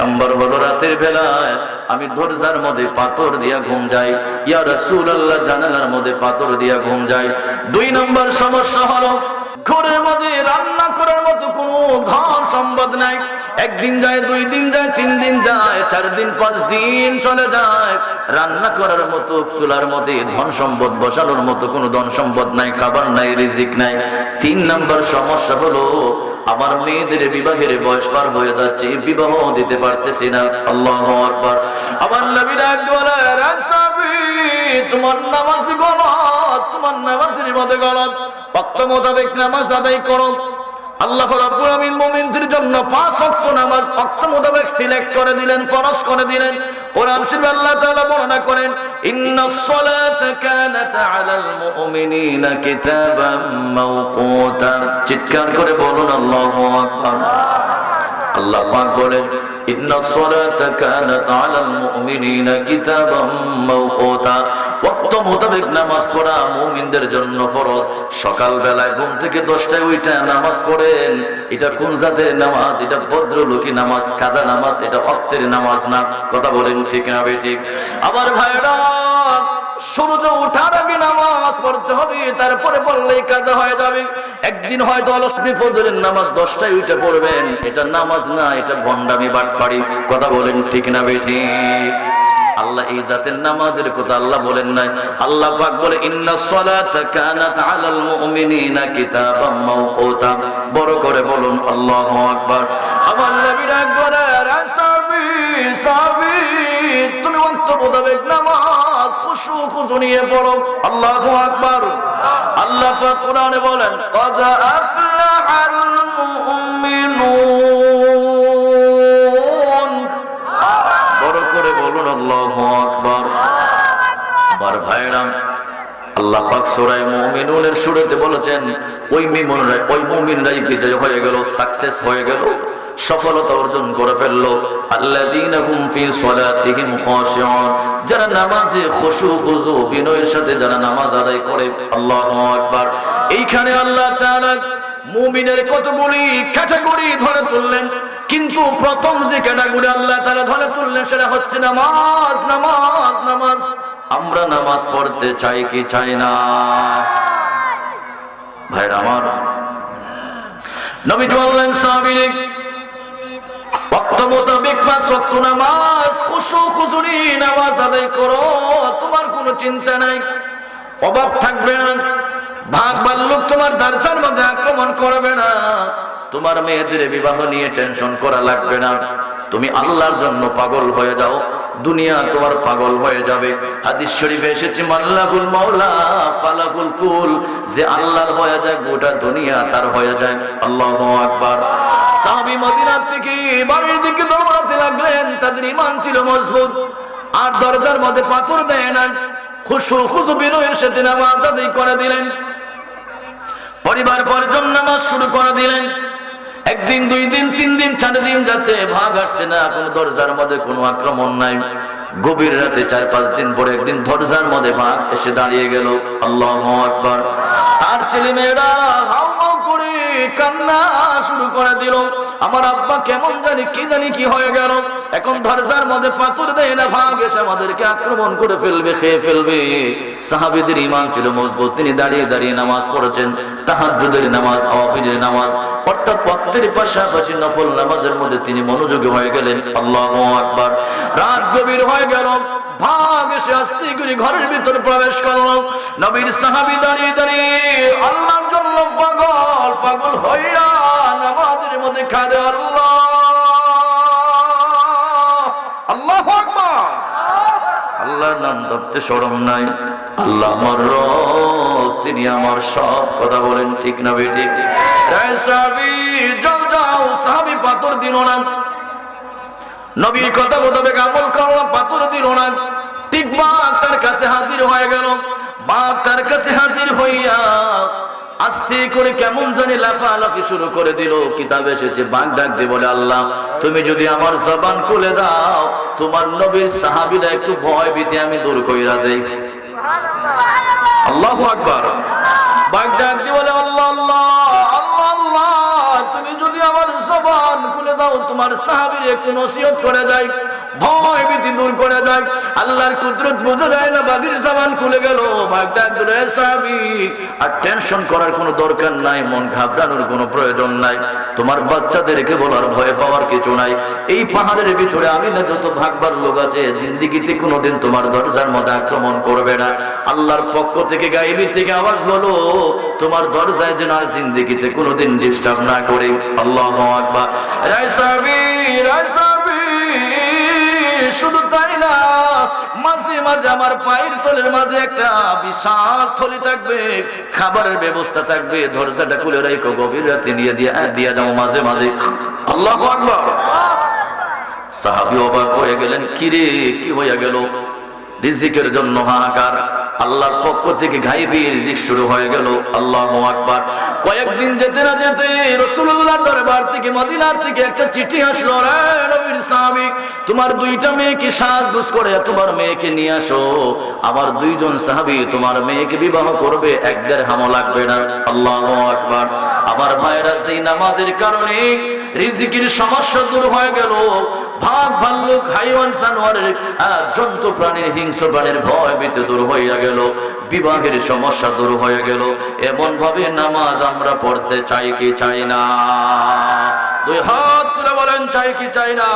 নম্বর হলো রাতের বেলায়। আমি দরজার মধ্যে পাথর দিয়া ঘুম যাই। ইয়া রাসূলুল্লাহ, জানালার মধ্যে পাথর দিয়া ঘুম যাই। দুই নম্বর সমস্যা হলো, ঘরের মধ্যে রান্না করার মতো কোনো ধন সম্পদ নাই। একদিন যায়, দুই দিন যায়, তিন দিন যায়, চার দিন, পাঁচ দিন চলে যায়। রান্না করার মতো, চুলার মধ্যে ধন সম্পদ, বসানোর মতো কোনো ধন সম্পদ নাই, খাবার নাই, রিজিক নাই। তিন নাম্বার সমস্যা হলো আমার মেয়েদের বিবাহের বয়স পার হয়ে যাচ্ছে বিবাহ দিতে পারতেছি না। আল্লাহ আকবার। আমার নবী ডাক দিয়ে বলে, "রাসাবি, তোমার নামাজ গলত তোমার নামাজের মধ্যে গলত। অক্ত মোতাবেক নামাজ আদায় করো। আল্লাহ সিলেক্ট করে দিলেন করে করেন চিৎকার করে বলুন আল্লাহু আল্লাহ পাক বলেন ওয়াক্ত মোতাবেক নামাজ কাজা পড়তে হবে, তারপরে পড়লেই কাজা হয়ে যাবে। একদিন হয়তো ফজরের নামাজ দশটায় উঠে পড়বেন। এটা নামাজ না, এটা ভণ্ডামি বাটফাড়ি কথা বলেন ঠিক না বে ঠিক? আল্লাহ এই জাতের নামাজের কথা আল্লাহ বলেন নাই। আল্লাহ পাক বলে, ইন্না সালাতা কানাত আলাল মুমিনিনা কিতাবাম মাওকুতা। বড় করে বলুন, আল্লাহু আকবার। আমার নবী ডাক রাসাবি সাবি তুমি ওয়াক্ত মোতাবেক নামাজ, খুশু খুশু নিয়ে পড়ো। আল্লাহু আকবার। আল্লাহ পাক কোরআনে বলেন, কদ আফলাহাল মুমিনুন বলুন, আল্লাহু আমার ভাইরাম আল্লাহ পাক মুমিনুনের বলেছেন, ওই ওই মুমিনরাই বিজয় হয়ে গেল সাকসেস হয়ে গেল, সফলতা অর্জন করে ফি সালাতিহিম যারা নামাজে খুশু, খুজু, বিনয়ের সাথে যারা নামাজ আদায় করে, আল্লাহু আকবার। এইখানে আল্লাহ তাআলা মুমিনের কতগুলি ক্যাটাগরি ধরে তুললেন। কিন্তু প্রথম যে ক্যাটাগরি আল্লাহ তারা ধরে তুললেন সেটা হচ্ছে নামাজ নামাজ নামাজ। আমরা নামাজ পড়তে চাই কি চাই না? ভাইরা আমার। নবী বললেন ওয়াক্ত নামাজ, খুশু খুশুরি নামাজ আদায় করো, তোমার কোনো চিন্তা নাই। অভাব থাকবে না। ভাগ বাল্যক তোমার দারসার মধ্যে আক্রমণ করবে না। তোমার মেয়েদের বিবাহ নিয়ে টেনশন করা লাগবে না। তুমি আল্লাহর জন্য পাগল হয়ে যাও। দুনিয়া তোমার পাগল হয়ে যাবে। হাদিস শরীফে এসেছে, মাল্লাহুল মাওলা, ফালাহুল কুল। যে আল্লাহর হয়ে যায়, গোটা দুনিয়া তার হয়ে যায়। আল্লাহু আকবার। সাহাবী মদিনা থেকে বাড়ির দিকে দৌড়াতে লাগলেন। তাদের ঈমান ছিল মজবুত। আর দরজার মধ্যে পাথর দেয় না খুশু খুশু বিনয়ের সাথে নামাজ আদায় করে দিলেন। পরিবার পরজন নামাজ শুরু করে দিলেন। একদিন, দুই দিন, তিন দিন, চার দিন যাচ্ছে, ভাগ আসছে না, কোনো দরজার মধ্যে কোনো আক্রমণ নাই। গভীর রাতে চার, পাঁচ দিন পরে একদিন দরজার মধ্যে ভাগ এসে দাঁড়িয়ে গেল। আল্লাহ আকবার। তার ছেলে মেয়েরা হাউ করে কান্না শুরু করে দিল। আমার আব্বা কেমন জানি কি জানি কি হয়ে গেল। এখন দরজার মধ্যে পাথর দেয় না ভাগ এসে আমাদেরকে আক্রমণ করে ফেলবে, খেয়ে ফেলবে। সাহাবিদের ইমান ছিল মজবুত। তিনি দাঁড়িয়ে দাঁড়িয়ে নামাজ পড়েছেন। তাহাজ্জুদের নামাজ আওয়াবিদের নামাজ। অর্থাৎ ওয়াক্তের পাশাপাশি নফল নামাজের মধ্যে তিনি মনোযোগী হয়ে গেলেন। আল্লাহু আকবার। রাত গভীর হয়ে গেল। ভাগ এসে আস্তে করে ঘরের ভিতরে প্রবেশ করল। নবীর সাহাবী দাঁড়িয়ে দাঁড়িয়ে আল্লাহর জন্য পাগল পাগল হইয়া নামাজের মধ্যে তিনি আমার সব কথা বলেন, ঠিক না বেটি সাহাবি যাও সাহাবি পাথর দিল না। নবীর কথা মোতাবেক আমল করলাম, পাথর দিল না। ঠিক বাঘ তার কাছে হাজির হয়ে গেল। বাঘ তার কাছে হাজির হইয়া আস্তে করে কেমন জানি লাফালাফি শুরু করে দিল। কিতাবে এসেছে বাঘ ডাক দিয়ে বলে আল্লাহ তুমি যদি আমার জবান খুলে দাও তোমার নবীর সাহাবিরা একটু ভয় ভীতি আমি দূর কইরা দেই। আল্লাহু আকবার। বাঘ ডাক দিয়ে বলে আল্লাহ আল্লাহ তুমি যদি আমার জবান খুলে দাও তোমার সাহাবীর একটু নসিহত করে যায় ভয় ভীতি দূর করে যায় আল্লাহর কুদরত বোঝা যায় না বাগির জবান খুলে গেল। জিন্দিগিতে কোনোদিন তোমার দরজার মধ্যে আক্রমণ করবে না। আল্লাহর পক্ষ থেকে গাইবি থেকে আওয়াজ হলো তোমার দরজায় যেন আর জিন্দিগিতে কোনোদিন ডিস্টার্ব না করে। আল্লাহ রায় রায় শুধু তাই না, মাঝে মাঝে আমার পায়ের তলের মাঝে একটা বিশাল থলি থাকবে, খাবারের ব্যবস্থা থাকবে, দরজাটা খুলে রাখো, গভীর রাতে নিয়ে দিয়ে দিয়ে যাও মাঝে মাঝে। আল্লাহ আকবার। সাহাবি অবাক হয়ে গেলেন, কিরে, কি হইয়া গেল? রিজিকের জন্য হাহাকার। আল্লাহর পক্ষ থেকে ঘাইবি রিজিক শুরু হয়ে গেল। আল্লাহ আকবার। কয়েকদিন যেতে না যেতে রসুল্লাহ দরবার থেকে, মদিনার থেকে একটা চিঠি আসলো সাহাবি তোমার দুইটা মেয়েকে করে তোমার মেয়েকে নিয়ে আসো। আমার দুইজন সাহাবি তোমার মেয়েকে বিবাহ করবে, এক দেড় হামো লাগবে না। আল্লাহ আকবার। আমার ভাইরা সেই নামাজের কারণে রিজিকের সমস্যা দূর হয়ে গেল। ভাগ ভাল্লুক, হাইওয়ান সানোয়ারের জন্তু প্রাণীর হিংস্র প্রাণীর ভয় ভীতি দূর হইয়া গেল, বিবাহের সমস্যা দূর হয়ে গেল। এমন ভাবে নামাজ আমরা পড়তে চাই কি চাই না? দুই হাত তুলে বলেন, চাই কি চাই না?